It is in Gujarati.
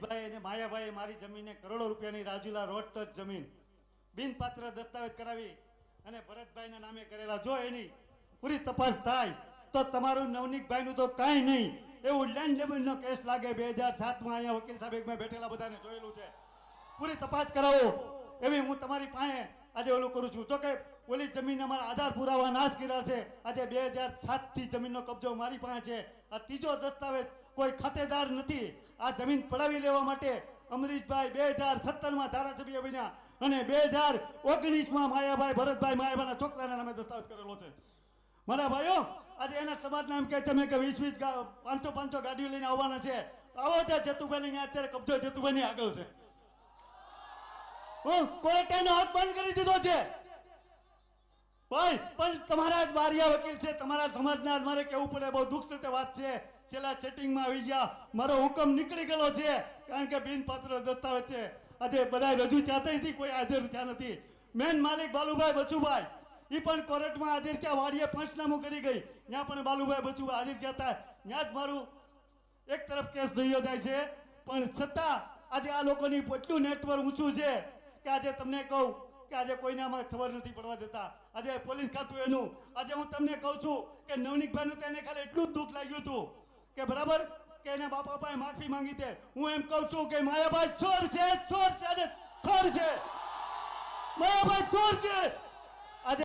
મારી જમીને કરોડો રૂપિયાની રાજુલા રોડ ટચ જમીન બિનપાત્ર દસ્તાવેજ કરાવી અને ભરતભાઈના નામે કરેલા જો એની પૂરી તપાસ થાય તો તમારું નવનીતભાઈનું તો કાંઈ નહીં. એવું લેન્ડ લેબલનો કેસ લાગે બે હજાર સાતમાં અહીંયા વકીલ સાહેબ બેઠેલા બધાને જોયેલું છે. પૂરી તપાસ કરાવો. એવી હું તમારી પાસે આજે ઓલું કરું છું. તો કે ઓલી જમીન અમારા આધાર પુરાવા ના જ કર્યા છે. આજે બે હજાર સાતથી જમીનનો કબજો મારી પાસે છે. આ ત્રીજો દસ્તાવેજ કોઈ ખાતેદાર નથી. આ જમીન પડાવી લેવા માટે અમરીશભાઈ બે હજાર સત્તરમાં ધારાસભ્ય બન્યા અને બે હજાર ઓગણીસમાં માયાભાઈ ભરતભાઈ માયાભાઈના છોકરાના નામે દસ્તાવેજ કરેલો છે. મારા ભાઈઓ, આજે એના સમાજના એમ કહે છે મેં કે વીસ વીસ પાંચસો પાંચસો ગાડીઓ લઈને આવવાના છે. આવો ત્યાં જેતુભાઈ અત્યારે કબજો જેતુભાઈ આગળ છે. હું કોર્ટે નો હક બંધ કરી દીધો છે. ભાઈ પણ તમારા જ બારિયા વકીલ છે, તમારા સમાજના જ. મારે કેવું પડે, બહુ દુઃખ સાથે વાત છે. છેલ્લા સેટિંગમાં આવી ગયા. મારો હુકમ નીકળી ગયેલો છે, કારણ કે બિનપાત્ર દસ્તાવેજ છે. આજે બધા રજૂ થયા નથી, કોઈ હાજર થયા નથી. મેન માલિક બાલુભાઈ બચુભાઈ. એ પણ કોર્ટમાં હાજર થયા વાડીએ પંચનામું કરી ગઈ. ત્યાં પણ બાલુભાઈ બચુભાઈ હાજર થયા હતા. ત્યાં જ મારું એક તરફ કેસ દઈયો જાય છે. પણ છતાં આજે આ લોકોની એટલું નેટવર્ક ઊંચું છે કે આજે તમને કહું કે આજે કોઈને અમારે ખબર નથી પડવા દેતા. આજે પોલીસ ખાતું એનું. આજે હું તમને કહું છું કે નવનીકભાઈનું તેને ખાલી એટલું જ દુઃખ લાગ્યું હતું. કે બરાબર? કે એના બાપા પાસે માફી માંગી તે. હું એમ કહું છું કે માયાભાઈ ચોર છે ચોર છે ચોર છે. માયાભાઈ ચોર છે.